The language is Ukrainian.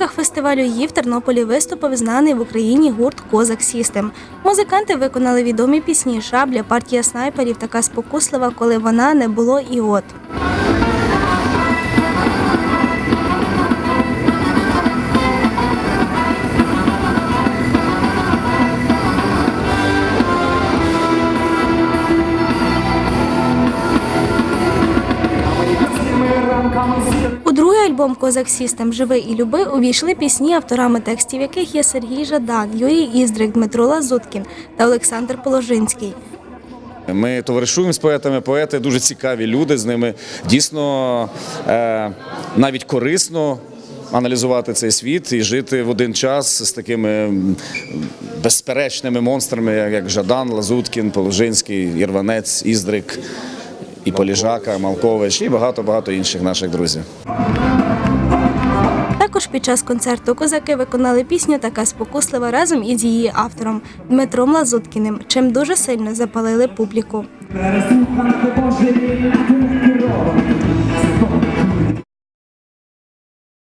Рамках фестивалю «Ї» в Тернополі виступив знаний в Україні гурт Козак Сістем. Музиканти виконали відомі пісні Шабля, партія снайперів така спокуслива, коли вона не було і от. Альбом Козак Сістем Живи і люби увійшли пісні, авторами текстів яких є Сергій Жадан, Юрій Іздрик, Дмитро Лазуткін та Олександр Положинський. Ми товаришуємо з поетами. Поети дуже цікаві люди. З ними дійсно е, навіть корисно аналізувати цей світ і жити в один час з такими безперечними монстрами, як Жадан, Лазуткін, Положинський, Ірванець, Іздрик, і Поліжака, Малкович, і багато багато інших наших друзів. Під час концерту козаки виконали пісню Така спокуслива разом із її автором Дмитром Лазуткіним, чим дуже сильно запалили публіку.